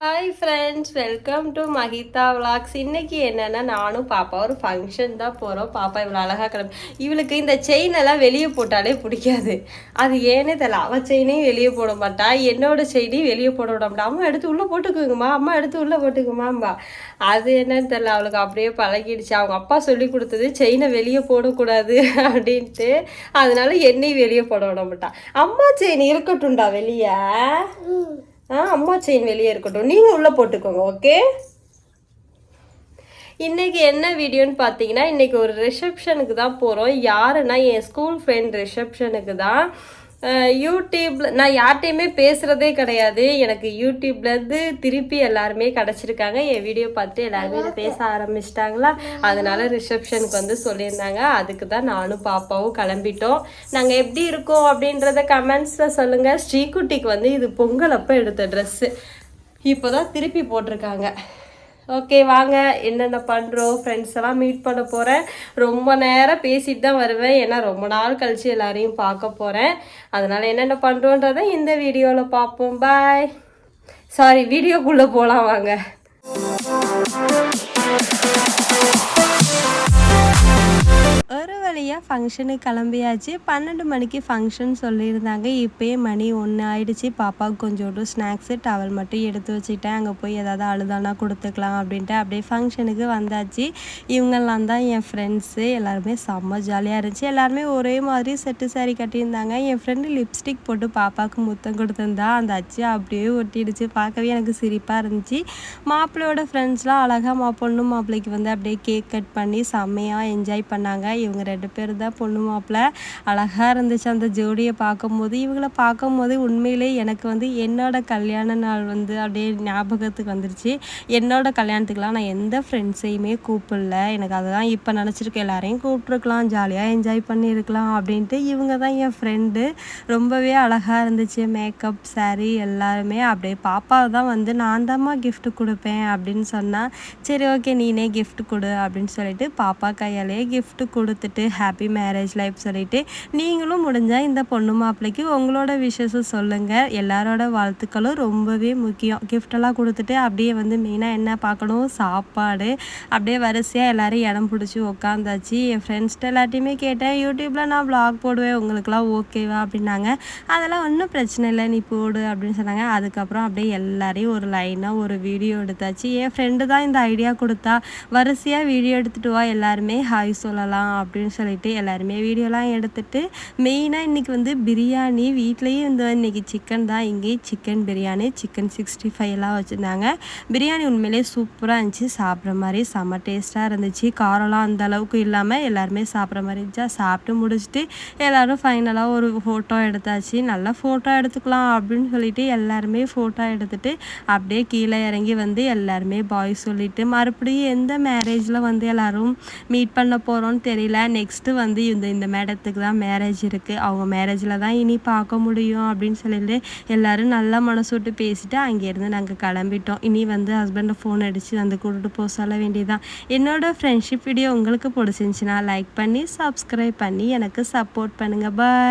Hi friends welcome to Mahitha vlogs இன்னைக்கு என்னென்னா நானும் பாப்பா ஒரு ஃபங்க்ஷன் தான் போகிறோம் பாப்பா இவ்வளோ அழகாக கிளம்பி இவளுக்கு இந்த செயின் எல்லாம் வெளியே போட்டாலே பிடிக்காது. அது ஏனே தெரியல. அவள் செயினையும் வெளியே போட மாட்டா. என்னோட செயினையும் வெளியே போட விட மாட்டா அம்மா எடுத்து உள்ளே போட்டுக்குங்கம்மா. அம்மா எடுத்து உள்ளே போட்டுக்குமாம்பா. அது என்னன்னு தெரில அவளுக்கு அப்படியே பழகிடுச்சு. அவங்க அப்பா சொல்லி கொடுத்தது செயினை வெளியே போடக்கூடாது அப்படின்ட்டு. அதனால என்னையும் வெளியே போட விட மாட்டா. அம்மா செயின் இருக்கட்டும்டா வெளியே. அம்மா செயின் வெளியே இருக்கட்டும். நீங்கள் உள்ளே போட்டுக்கோங்க ஓகே இன்றைக்கி என்ன வீடியோன்னு பார்த்தீங்கன்னா இன்றைக்கி ஒரு ரிசப்ஷனுக்கு தான் போகிறோம் யாருன்னா என் ஸ்கூல் ஃப்ரெண்ட் ரிசப்ஷனுக்கு தான் அஹ் யூடியூப்ல நான் யார்கிட்டையுமே பேசுகிறதே கிடையாது. எனக்கு யூடியூப்லேருந்து திருப்பி எல்லாருமே கிடச்சிருக்காங்க. என் வீடியோ பார்த்து எல்லாருமே பேச ஆரம்பிச்சிட்டாங்களா? அதனால ரிசப்ஷனுக்கு வந்து சொல்லியிருந்தாங்க. அதுக்கு தான் நானும் பாப்பாவும் கிளம்பிட்டோம். நாங்கள் எப்படி இருக்கோம் அப்படின்றத கமெண்ட்ஸில் சொல்லுங்கள் ஸ்ரீகுட்டிக்கு வந்து இது பொங்கல் அப்போ எடுத்த ட்ரெஸ்ஸு இப்போ தான் திருப்பி போட்டிருக்காங்க. ஓகே வாங்க. என்னென்ன பண்ணுறோம் ஃப்ரெண்ட்ஸ் எல்லாம் மீட் பண்ண போகிறேன் ரொம்ப நேரம் பேசிட்டு தான் வருவேன். ஏன்னா ரொம்ப நாள் கழிச்சு எல்லாரையும் பார்க்க போகிறேன் அதனால் என்னென்ன பண்ணுறோன்றதை இந்த வீடியோவில் பார்ப்போம். பாய் சாரி வீடியோக்குள்ளே போகலாம் வாங்க. ஒரு ஃபங்க்ஷனுக்கு கிளம்பியாச்சு. பன்னெண்டு மணிக்கு ஃபங்க்ஷன் சொல்லியிருந்தாங்க. இப்போயே மணி ஒன்று ஆயிடுச்சு. பாப்பாவுக்கு கொஞ்சோண்டு ஸ்நாக்ஸு டவல் மட்டும் எடுத்து வச்சுட்டேன். அங்கே போய் ஏதாவது அழுதானா கொடுத்துக்கலாம் அப்படின்ட்டு அப்படியே ஃபங்க்ஷனுக்கு வந்தாச்சு. இவங்கெல்லாம் தான் என் ஃப்ரெண்ட்ஸு எல்லாருமே செம்ம ஜாலியாக இருந்துச்சு. எல்லாருமே ஒரே மாதிரி செட்டு சாரி கட்டியிருந்தாங்க. என் ஃப்ரெண்டு லிப்ஸ்டிக் போட்டு பாப்பாவுக்கு முத்தம் கொடுத்துருந்தா அந்த அச்சு அப்படியே ஒட்டிடுச்சு. பார்க்கவே எனக்கு சிரிப்பாக இருந்துச்சு. மாப்பிள்ளையோட ஃப்ரெண்ட்ஸ்லாம் அழகாக மா பொண்ணு மாப்பிள்ளைக்கு வந்து அப்படியே கேக் கட் பண்ணி செம்மையாக என்ஜாய் பண்ணாங்க. இவங்க ரெண்டு பேர் பேர் தான் பொண்ணு மாப்பிள்ளை அழகாக இருந்துச்சு அந்த ஜோடியை பார்க்கும்போது. இவங்களை பார்க்கும்போது உண்மையிலே எனக்கு வந்து என்னோடய கல்யாண நாள் வந்து அப்படியே ஞாபகத்துக்கு வந்துருச்சு. என்னோட கல்யாணத்துக்குலாம் நான் எந்த ஃப்ரெண்ட்ஸையுமே கூப்பிடல. எனக்கு அதுதான் இப்போ நினச்சிருக்கேன். எல்லாரையும் கூப்பிட்ருக்கலாம் ஜாலியாக என்ஜாய் பண்ணியிருக்கலாம் அப்படின்ட்டு இவங்க தான் என் ஃப்ரெண்டு ரொம்பவே அழகாக இருந்துச்சு. மேக்கப் saree எல்லாருமே. அப்படியே பாப்பா தான் வந்து நான் தாம்மா கிஃப்ட் கொடுப்பேன் அப்படின்னு சொன்னால் சரி ஓகே நீனே கிஃப்ட் கொடு அப்படின்னு சொல்லிட்டு பாப்பா கையாலேயே கிஃப்ட் கொடுத்துட்டு ஹாப்பி மேரேஜ் லைஃப் சொல்லிட்டு நீங்களும் முடிஞ்சால் இந்த பொண்ணு மாப்பிள்ளைக்கு உங்களோட விஷஸும் சொல்லுங்கள் எல்லாரோட வாழ்த்துக்களும் ரொம்பவே முக்கியம். கிஃப்டெல்லாம் கொடுத்துட்டு அப்படியே வந்து மெயினாக என்ன பார்க்கணும்? சாப்பாடு. அப்படியே வரிசையாக எல்லோரும் இடம் பிடிச்சி உக்காந்தாச்சு. என் ஃப்ரெண்ட்ஸ்கிட்ட எல்லாத்தையுமே கேட்டேன் யூடியூப்பில் நான் ப்ளாக் போடுவேன் உங்களுக்குலாம் ஓகேவா அப்படின்னாங்க. அதெல்லாம் ஒன்றும் பிரச்சனை இல்லை நீ போடு அப்படின்னு சொன்னாங்க. அதுக்கப்புறம் அப்படியே எல்லாரையும் ஒரு லைனாக ஒரு வீடியோ எடுத்தாச்சு. என் ஃப்ரெண்டு தான் இந்த ஐடியா கொடுத்தா. வரிசையாக வீடியோ எடுத்துகிட்டு வா எல்லாருமே ஹாய் சொல்லலாம் அப்படின்னு சொல்லிட்டு எல்லாருமே வீடியோலாம் எடுத்துட்டு மெயினாக இன்றைக்கி வந்து பிரியாணி வீட்லேயே வந்து இன்னைக்கு சிக்கன் தான். இங்கேயும் chicken biryani chicken sixty five எல்லாம் வச்சுருந்தாங்க. பிரியாணி உண்மையிலே சூப்பராக இருந்துச்சு. சாப்பிட்ற மாதிரி செம்ம டேஸ்ட்டாக இருந்துச்சு. காரம்லாம் அந்த அளவுக்கு இல்லாமல் எல்லாருமே சாப்பிட்ற மாதிரி இருந்துச்சா. சாப்பிட்டு முடிச்சுட்டு எல்லாரும் ஃபைனலாக ஒரு ஃபோட்டோ எடுத்தாச்சு. நல்லா ஃபோட்டோ எடுத்துக்கலாம் அப்படின்னு சொல்லிட்டு எல்லாருமே ஃபோட்டோ எடுத்துகிட்டு அப்படியே கீழே இறங்கி வந்து எல்லாருமே பாய் சொல்லிவிட்டு மறுபடியும் எந்த மேரேஜில் வந்து எல்லோரும் மீட் பண்ண போகிறோம்னு தெரியல. நெக்ஸ்ட் நெக்ஸ்ட்டு வந்து இந்த இந்த மேடத்துக்கு தான் மேரேஜ் இருக்குது அவங்க மேரேஜில் தான் இனி பார்க்க முடியும் அப்படின்னு சொல்லிட்டு எல்லோரும் நல்லா மனசு விட்டு அங்கேருந்து நாங்கள் கிளம்பிட்டோம். இனி வந்து ஹஸ்பண்டை ஃபோன் அடித்து வந்து கூட்டிட்டு போக சொல்ல வேண்டியதான் என்னோட ஃப்ரெண்ட்ஷிப் வீடியோ உங்களுக்கு பிடிச்சிருந்துச்சின்னா லைக் பண்ணி சப்ஸ்கிரைப் பண்ணி எனக்கு சப்போர்ட் பண்ணுங்கள் பாய்